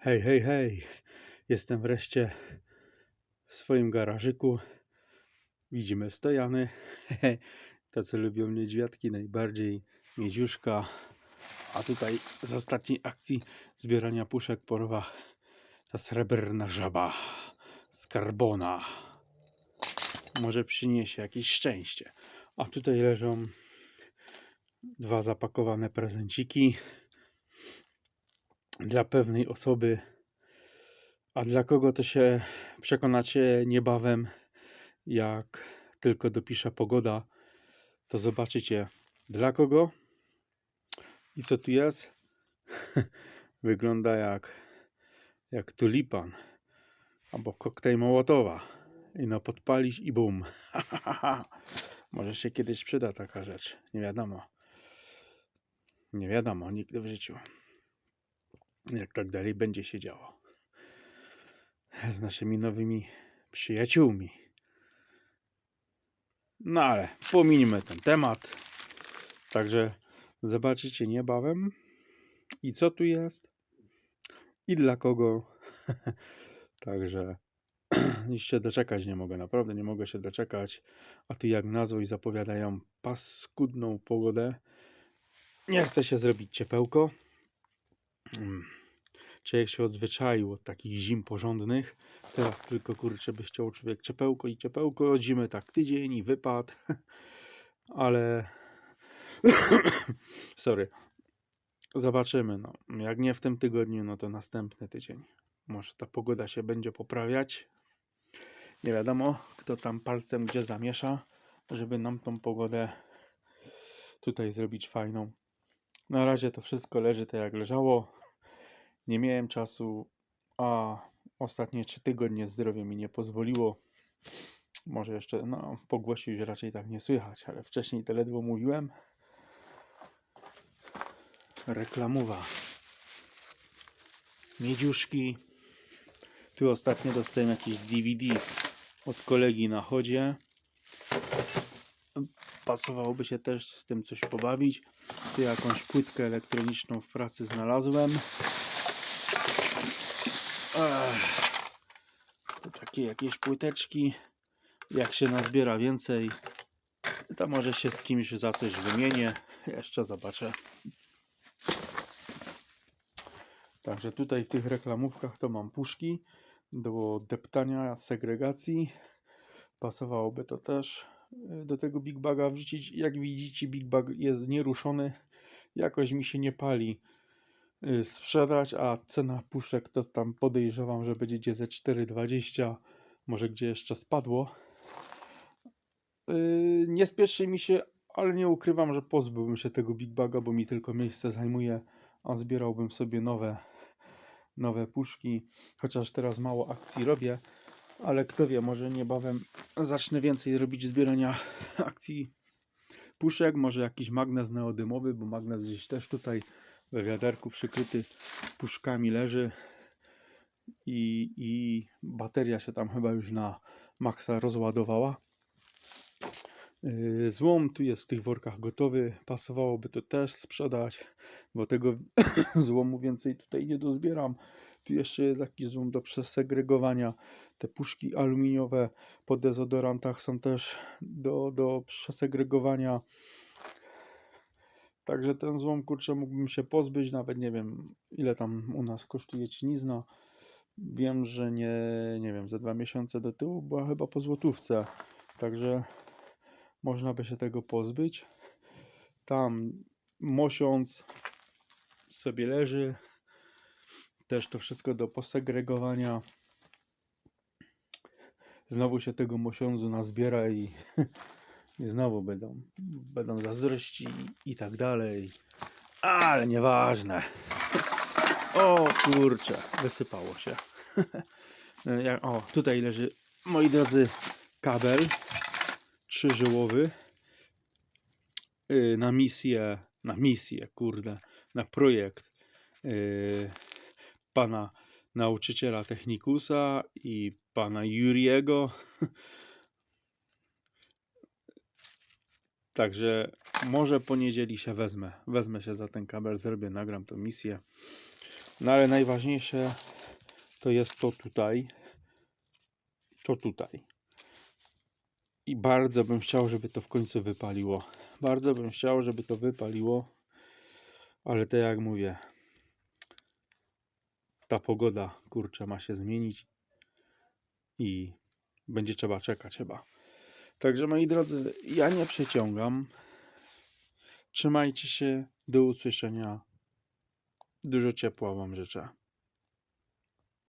Hej, hej, hej. Jestem wreszcie w swoim garażyku. Widzimy stojany. Tacy lubią niedźwiadki najbardziej. Miedziuszka. A tutaj z ostatniej akcji zbierania puszek po rowach ta srebrna żaba z karbona. Może przyniesie jakieś szczęście. A tutaj leżą dwa zapakowane prezenciki dla pewnej osoby. A dla kogo to się przekonacie niebawem, jak tylko dopiszę pogoda, to zobaczycie dla kogo i co tu jest. Wygląda jak, jak tulipan albo koktajl Mołotowa. I no podpalić i bum. Może się kiedyś przyda taka rzecz. Nie wiadomo. Nie wiadomo, nigdy w życiu jak tak dalej będzie się działo. Z naszymi nowymi przyjaciółmi. No ale pominimy ten temat. Także zobaczycie niebawem. I co tu jest? I dla kogo? Także już się doczekać nie mogę, naprawdę nie mogę się doczekać. A tu jak nazwy zapowiadają paskudną pogodę. Nie chce się zrobić ciepełko. Mm. Człowiek się odzwyczaił od takich zim porządnych. Teraz tylko kurczę by chciał człowiek ciepełko i ciepełko. Zimy tak tydzień i wypad. Ale sorry. Zobaczymy. No. Jak nie w tym tygodniu, no to następny tydzień. Może ta pogoda się będzie poprawiać. Nie wiadomo, kto tam palcem gdzie zamiesza, żeby nam tą pogodę tutaj zrobić fajną. Na razie to wszystko leży tak jak leżało. Nie miałem czasu, a ostatnie trzy tygodnie zdrowie mi nie pozwoliło. Może jeszcze, no, pogłosi już raczej tak nie słychać, ale wcześniej to ledwo mówiłem. Reklamowa. Miedziuszki. Tu ostatnio dostałem jakieś DVD od kolegi na chodzie. Pasowałoby się też z tym coś pobawić. Tu jakąś płytkę elektroniczną w pracy znalazłem. To takie jakieś płyteczki. Jak się nazbiera więcej, to może się z kimś za coś wymienię. Jeszcze zobaczę. Także tutaj w tych reklamówkach to mam puszki do deptania, segregacji. Pasowałoby to też do tego Big Baga wrzucić. Jak widzicie, Big Bag jest nieruszony. Jakoś mi się nie pali y, sprzedać, a cena puszek to tam podejrzewam, że będzie gdzie ze 4,20, może gdzie jeszcze spadło. Yy, Nie spieszy mi się, ale nie ukrywam, że pozbyłbym się tego Big Baga, bo mi tylko miejsce zajmuje, a zbierałbym sobie nowe, nowe puszki, chociaż teraz mało akcji robię, ale kto wie, może niebawem zacznę więcej robić zbierania akcji puszek, może jakiś magnes neodymowy, bo magnes gdzieś też tutaj we wiaderku przykryty puszkami leży i, i bateria się tam chyba już na maksa rozładowała. Yy, Złom tu jest w tych workach gotowy. Pasowałoby to też sprzedać, bo tego złomu więcej tutaj nie dozbieram. Tu jeszcze jest jakiś złom do przesegregowania. Te puszki aluminiowe po dezodorantach są też do, do przesegregowania. Także ten złom, kurczę, mógłbym się pozbyć. Nawet nie wiem, ile tam u nas kosztuje cinizna. Wiem, że nie, nie wiem, za dwa miesiące do tyłu była chyba po złotówce. Także można by się tego pozbyć. Tam mosiąc sobie leży. Też to wszystko do posegregowania. Znowu się tego mosiądzu nazbiera i, i znowu będą, będą zazdrości i tak dalej. Ale nieważne. O kurczę, wysypało się. O, tutaj leży, moi drodzy, kabel trzyżyłowy yy, na misję, na misję, kurde, na projekt yy, pana nauczyciela technikusa i pana Juriego. Także może po niedzieli się wezmę. Wezmę się za ten kabel, zrobię, nagram tą misję. No ale najważniejsze to jest to tutaj. To tutaj. I bardzo bym chciał, żeby to w końcu wypaliło. Bardzo bym chciał, żeby to wypaliło. Ale to jak mówię, ta pogoda, kurczę, ma się zmienić i będzie trzeba czekać chyba. Także moi drodzy, ja nie przeciągam. Trzymajcie się. Do usłyszenia. Dużo ciepła Wam życzę.